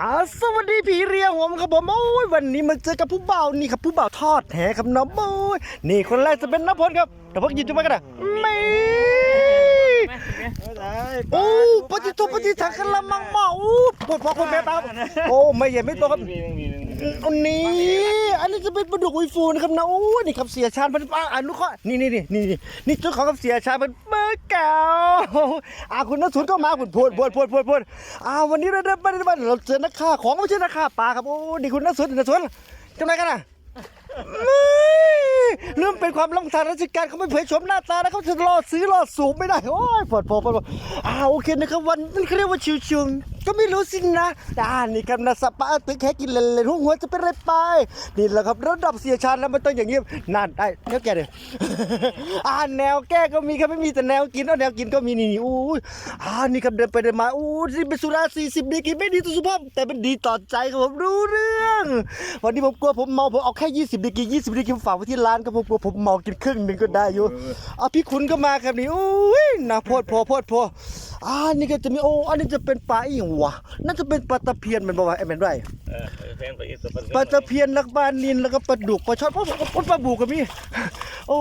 อ่าสวัสดีพี่เรียผมครับผมโอ้ยวันนี้มาเจอกับผู้บ่าวนี่ครับผู้บ่าวทอดแหครับน้องโอ้ยนี่คนแรกจะเป็นนพลครับนพลหยิบจุ๊บมากันนะไม่โอ้ปฏิทุปฏิทังกันละมังมาโอ้ปวดพอคนแม่ตามโอ้ไม่ใหญ่ไม่โตครับอันนี้ อันนี้จะเป็นปลาดุกอุยฟูนะครับนะโอ้นี่ครับเสียชาญเป็นป้าอนุเคราะห์นี่นี่นี่นี่นี่นี่เจ้าของกับเสียชาญเป็นเบอร์เก่าอ่าคุณนัทสุนก็มาคุณพูดพูดพูดพูดพูดอ่าวันนี้เราได้ได้ได้เราเจอนักฆ่าของไม่ใช่นักฆ่าปลาครับโอ้นี่คุณนัทสุนนัทสุนจำได้กันนะไม่เรื่องเป็นความลังทางราชการเขาไม่เผยโฉมหน้าตานะเขาจะรอซื้อรอสูบไม่ได้โอ้ยปวดพอปวดออ่าโอเคนะครับวันนั้นเขาเรียกว่าชิวๆ ก็ไม่รู้สินะอ่านี่ครับนะสปาตึกแค่กินเล่นๆหัวหัวจะเป็นอะไรไป นี่แหละครับระดับเสียชาญแล้วมันต้องอย่างนี้นั่นได้แนวแก้เลยอ่าแนวแก้ก็มีครับไม่มีแต่แนวกินเอาแนวกินก็มีนี่นี่อู้ยอ่านี่ครับเดินไปเดินมาอู้นี่เป็นสุราสี่สิบดีกินไม่ดีต่อสุขภาพแต่เป็นดีต่อใจครับผมรู้เรื่องวันนี้ผมกลัวผมเมาผมเอาแค่ยี่สิบดีกิยี่สิบดีกิฝากไว้ที่ร้านครับผมกลัวผมเมากินครึ่งหนึ่งก็ได้อยู่เอาพี่คุณก็มาครับนี่อุ้ยนะโพดโพโพดโพอ่านี่ก็จะมีโอ้อันนี้จะเป็นปลาอีหยังวะน่าจะเป็นปลาตะเพียนมันบอกว่าไอ้แมนไรเออแฟนไปอีกสักปลาตะเพียนแล้วก็ปลานินแล้วก็ปลาดุกปลาช่อนปลาปลาปลาบูก็มีโอ้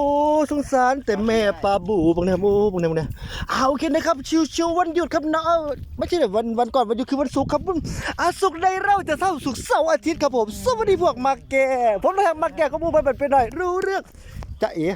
สงสารแต่แม่ปลาบูบางเนี่ยโอ้บางเนี่ยบางเนี่ยเอาโอเคนะครับชิวๆวันหยุดครับนะเออไม่ใช่แบบวันวันก่อนวันหยุดคือวันศุกร์ครับผมอาศุกร์ในเราจะเท่าศุกร์เสาร์อาทิตย์ครับผมสวัสดีพวกมาแก่ผมนะครับมาแก่ก็มูไปแบบไปหน่อยรู้เรื่องจะเอ๋